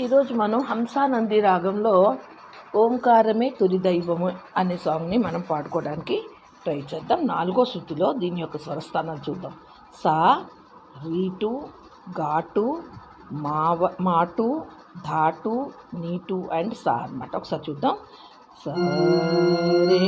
ఈరోజు మనం హంసానంది రాగంలో ఓంకారమే తొలి దైవము అనే సాంగ్ని మనం పాడుకోవడానికి ట్రై చేద్దాం. నాలుగో శృతిలో దీని యొక్క స్వరస్థానాలు చూద్దాం. సా రీటు ఘాటు మావ మాటు ధాటు నీటు అండ్ సా అన్నమాట. ఒకసారి చూద్దాం. సరే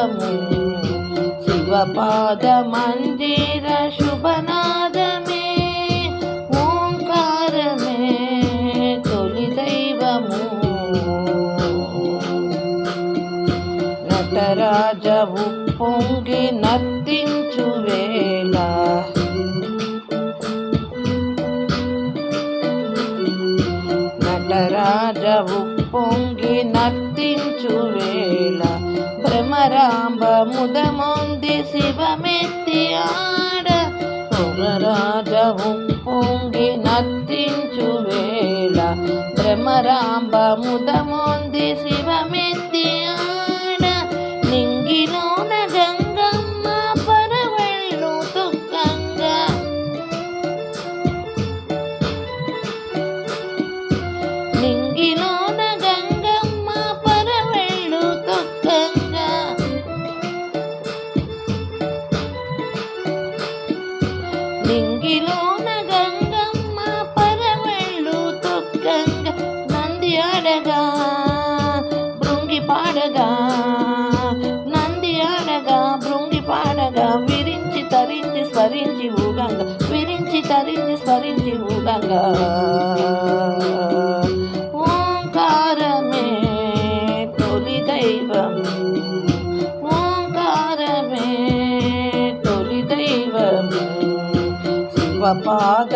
దైవము శివపాద మందిర శుభనాదమే ఓంకారమే తొలి దైవము నటరాజవు పొంగి నర్తించు వేళ నటరాజవు పొంగి నర్తించు వేళ భ్రమరాంబ ముదముంది శివమెత్తి ఆడ భ్రమరాజవు పొంగి నర్తించు వేళ. భ్రమరాంబ ముదముంది శివమెత్తి విరించి తరించి స్మరించి ఊగంగా విరించి తరించి స్మరించి ఊగంగా. ఓంకారమే తొలి దైవం. ఓంకారమే తొలి దైవం. శివపాద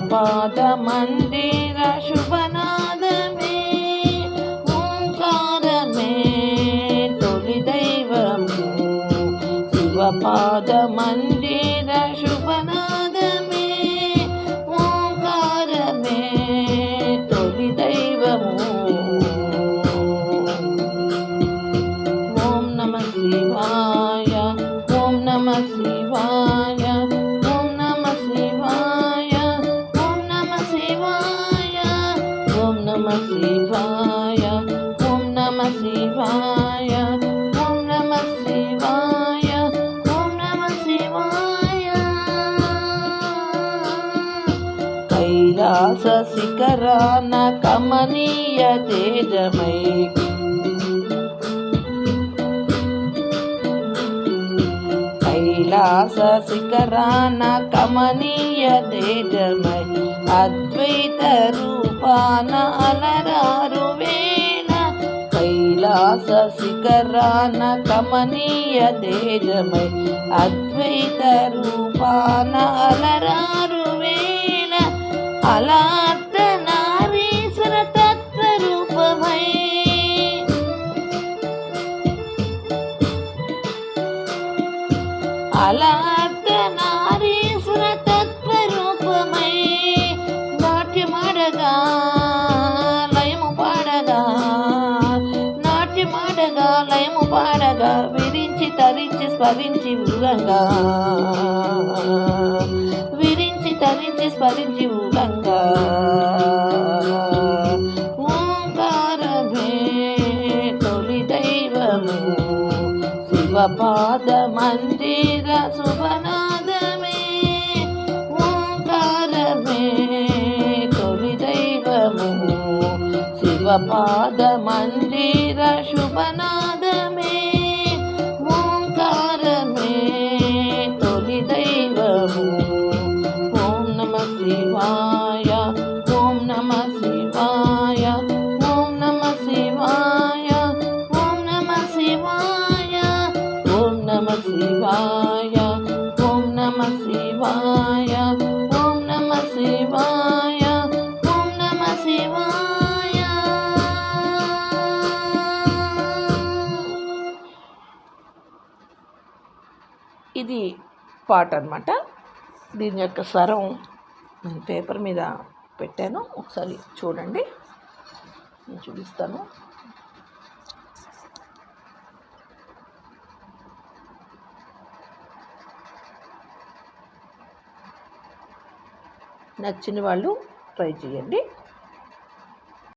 பாத மந்திர சுபநாதமே ஓங்காரமே தொழில் தெய்வம். சிவபாத மந்திர కైలాస కమనీయ తేజమై. కైలాస శిఖరాన కమనీయ తేజమై. అద్వైత రూపాన అలరారు వేణ. కైలాస శిఖరాన కమనీయ తేజమై. అద్వైత రూపాన ಅಲಾತ್ಕ ನಾರೀಶ್ವರ ತತ್ವರೂಪಮೈ ನಾಟ್ಯ ಮಾಡಗ ಲಯಮು ಪಾಡಗ ನಾಟ್ಯ ಮಾಡಗ ಲಯಮು ಪಾಡಗ విరించి తరించి స్మరించి ఊరంగా విరించి తరించి స్మరించి ఊరంగా ఓంకారమే తొలి దైవము శివపా शिवपादमन्दिरशुभनाद ఇది పాట అనమాట దీని యొక్క స్వరం నేను పేపర్ మీద పెట్టాను. ఒకసారి చూడండి. నేను చూపిస్తాను. నచ్చిన వాళ్ళు ట్రై చేయండి.